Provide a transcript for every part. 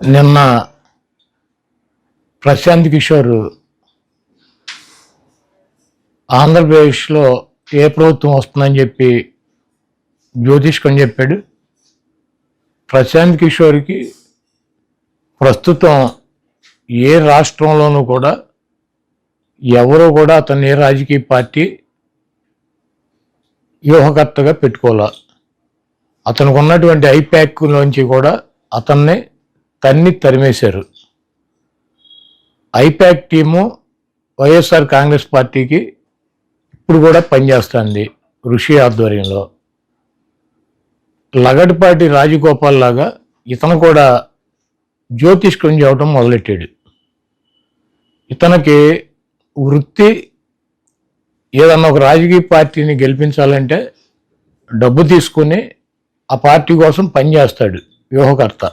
నిన్న ప్రశాంత్ కిషోర్ ఆంధ్రప్రదేశ్లో ఏ ప్రభుత్వం వస్తుందని చెప్పి జ్యోతిష్కని చెప్పాడు. ప్రశాంత్ కిషోర్కి ప్రస్తుతం ఏ రాష్ట్రంలోనూ కూడా ఎవరు కూడా అతన్ని ఏ రాజకీయ పార్టీ వ్యూహకర్తగా పెట్టుకోలే అతనికి ఉన్నటువంటి ఐప్యాక్లోంచి కూడా అతన్ని తన్ని తరిమేశారు. ఐపాక్ టీము వైఎస్ఆర్ కాంగ్రెస్ పార్టీకి ఇప్పుడు కూడా పనిచేస్తుంది ఋషి ఆధ్వర్యంలో. లగడపాటి రాజగోపాల్ లాగా ఇతను కూడా జ్యోతిష్కం అవటం మొదలెట్టాడు. ఇతనికి వృత్తి ఏదన్నా ఒక రాజకీయ పార్టీని గెలిపించాలంటే డబ్బు తీసుకుని ఆ పార్టీ కోసం పనిచేస్తాడు వ్యూహకర్త.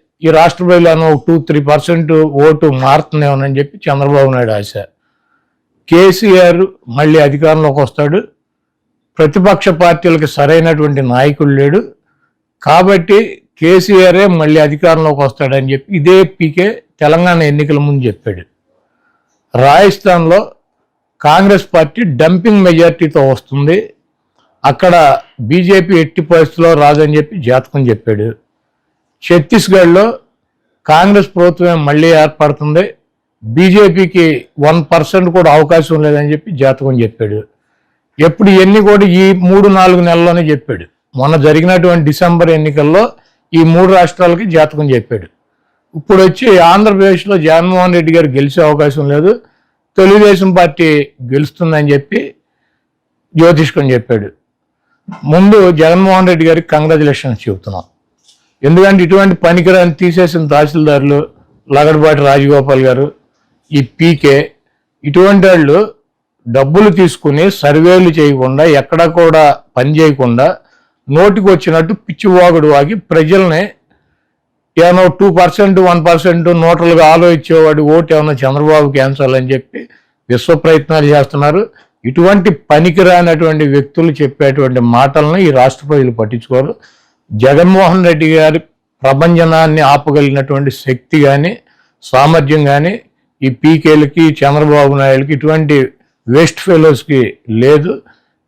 ఈ రాష్ట్ర ప్రజలను ఒక టూ త్రీ పర్సెంట్ ఓటు మారుతుందేమోనని చెప్పి చంద్రబాబు నాయుడు ఆశ. కేసీఆర్ మళ్ళీ అధికారంలోకి వస్తాడు. ప్రతిపక్ష పార్టీలకు సరైనటువంటి నాయకుడు లేడు. కాబట్టి కేసీఆరే మళ్ళీ అధికారంలోకి వస్తాడని చెప్పి ఇదే పీకే తెలంగాణ ఎన్నికల ముందు చెప్పాడు. రాజస్థాన్లో కాంగ్రెస్ పార్టీ డంపింగ్ మెజార్టీతో వస్తుంది. అక్కడ బీజేపీ ఎట్టి పరిస్థితిలో రాదని చెప్పి జాతకం చెప్పాడు. ఛత్తీస్గఢ్లో కాంగ్రెస్ ప్రభుత్వం మళ్ళీ ఏర్పడుతుంది. బీజేపీకి వన్ పర్సెంట్ కూడా అవకాశం లేదని చెప్పి జాతకం చెప్పాడు. ఎప్పుడు ఎన్ని కూడా ఈ మూడు నాలుగు నెలల్లోనే చెప్పాడు. మొన్న జరిగినటువంటి డిసెంబర్ ఎన్నికల్లో ఈ మూడు రాష్ట్రాలకి జాతకం చెప్పాడు. ఇప్పుడు వచ్చి ఆంధ్రప్రదేశ్లో జగన్మోహన్ రెడ్డి గారు గెలిచే అవకాశం లేదు. తెలుగుదేశం పార్టీ గెలుస్తుందని చెప్పి జ్యోతిష్కం చెప్పాడు. ముందు జగన్మోహన్ రెడ్డి గారికి కంగ్రాచులేషన్స్ చెబుతున్నాం. ఎందుకంటే ఇటువంటి పనికిరాని తీసేసిన తహసీల్దారులు లగడపాటి రాజగోపాల్ గారు ఈ పీకే ఇటువంటి వాళ్ళు డబ్బులు తీసుకుని సర్వేలు చేయకుండా ఎక్కడ కూడా పని చేయకుండా నోటికి వచ్చినట్టు పిచ్చివాగుడు వాగి ప్రజల్ని ఏమో టూ పర్సెంట్ వన్ పర్సెంట్ నోటలుగా ఆలోచించేవాడు ఓటు ఏమన్నా చంద్రబాబు క్యాన్సర్ అని చెప్పి విశ్వ ప్రయత్నాలు చేస్తున్నారు. ఇటువంటి పనికిరానటువంటి వ్యక్తులు చెప్పేటువంటి మాటలను ఈ రాష్ట్ర ప్రజలు పట్టించుకోరు. జగన్మోహన్ రెడ్డి గారి ప్రభంజనాన్ని ఆపగలిగినటువంటి శక్తి కానీ సామర్థ్యం కానీ ఈ పీకేలకి చంద్రబాబు నాయుడుకి ఇటువంటి వేస్ట్ ఫెలోస్కి లేదు.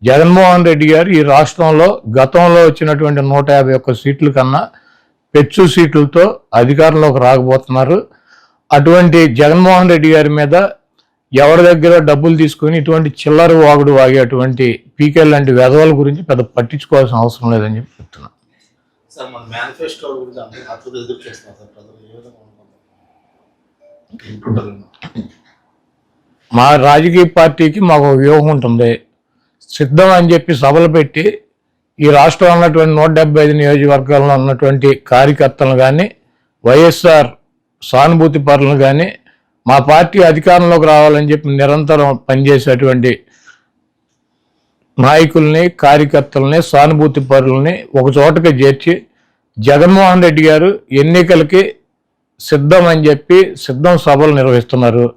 జగన్మోహన్ రెడ్డి గారు ఈ రాష్ట్రంలో గతంలో వచ్చినటువంటి నూట యాభై ఒక్క సీట్ల కన్నా పెచ్చు సీట్లతో అధికారంలోకి రాకపోతున్నారు. అటువంటి జగన్మోహన్ రెడ్డి గారి మీద ఎవరి దగ్గర డబ్బులు తీసుకొని ఇటువంటి చిల్లర వాగుడు వాగేటువంటి పీకే లాంటి వెధవల గురించి పెద్ద పట్టించుకోవాల్సిన అవసరం లేదని చెప్పి చెప్తున్నాను. సార్ మన మేనిఫెస్టో గురించి అందరూ అర్థం ఎదురు చేస్తున్నారు సార్ ప్రజలు ఏ విధంగా అనుకుంటున్నారు మా రాజకీయ పార్టీకి మాకు వ్యూహం ఉంటుంది. సిద్ధం అని చెప్పి సభలు పెట్టి ఈ రాష్ట్రంలో ఉన్నటువంటి నూట డెబ్బై ఐదు నియోజకవర్గాల్లో ఉన్నటువంటి కార్యకర్తలను కానీ వైఎస్ఆర్ సానుభూతి పరులను కానీ మా పార్టీ అధికారంలోకి రావాలని చెప్పి నిరంతరం పనిచేసేటువంటి నాయకుల్ని కార్యకర్తలని సానుభూతి పరులని ఒక చోటకి చేర్చి జగన్మోహన్ రెడ్డి గారు ఎన్నికలకి సిద్ధం అని చెప్పి సిద్ధం సభలు నిర్వహిస్తున్నారు.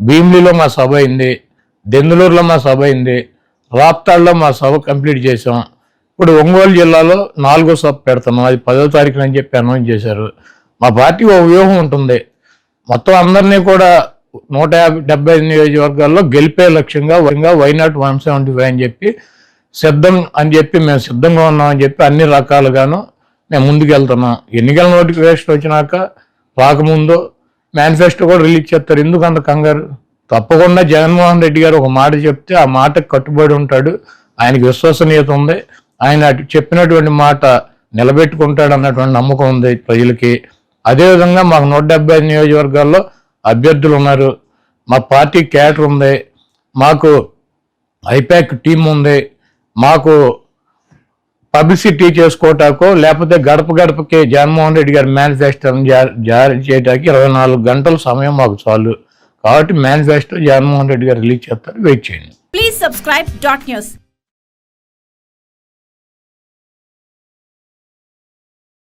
భీమిలిలో మా సభ అయింది దెందులూరులో మా సభ అయింది రాప్తాడులో మా సభ కంప్లీట్ చేసాం ఇప్పుడు ఒంగోలు జిల్లాలో నాలుగో సభ పెడుతున్నాం. అది పదో తారీఖున అని చెప్పి అనౌన్స్ చేశారు. మా పార్టీ ఒక వ్యూహం ఉంటుంది. మొత్తం అందరినీ కూడా నూట యాభై డెబ్బై ఐదు నియోజకవర్గాల్లో గెలిపే లక్ష్యంగా వరంగా వైనాట్ వన్ సెవెంటీ ఫైవ్ అని చెప్పి సిద్ధం అని చెప్పి మేము సిద్ధంగా ఉన్నామని చెప్పి అన్ని రకాలుగాను మేము ముందుకు వెళ్తున్నాం ఎన్నికల నోటిఫికేషన్ వచ్చినాక రాకముందు మేనిఫెస్టో కూడా రిలీజ్ చేస్తారు. ఎందుకు అంత కంగారు? తప్పకుండా జగన్మోహన్ రెడ్డి గారు ఒక మాట చెప్తే ఆ మాటకు కట్టుబడి ఉంటాడు. ఆయనకి విశ్వసనీయత ఉంది. ఆయన అటు చెప్పినటువంటి మాట నిలబెట్టుకుంటాడు అన్నటువంటి నమ్మకం ఉంది ప్రజలకి. అదేవిధంగా మాకు నూట డెబ్బై ఐదు నియోజకవర్గాల్లో అభ్యర్థులు ఉన్నారు మా పార్టీ క్యాటర్ ఉంది. మాకు ఐపాక్ టీం ఉంది. మాకు పబ్లిసిటీ చేసుకోవటాకో లేకపోతే గడప గడపకి జగన్మోహన్ రెడ్డి గారి మేనిఫెస్టోని జారీ చేయడానికి ఇరవై నాలుగు గంటల సమయం మాకు చాలు. కాబట్టి మేనిఫెస్టో జగన్మోహన్ రెడ్డి గారు రిలీజ్ చేస్తారు. వెయిట్ చేయండి. Please subscribe dot news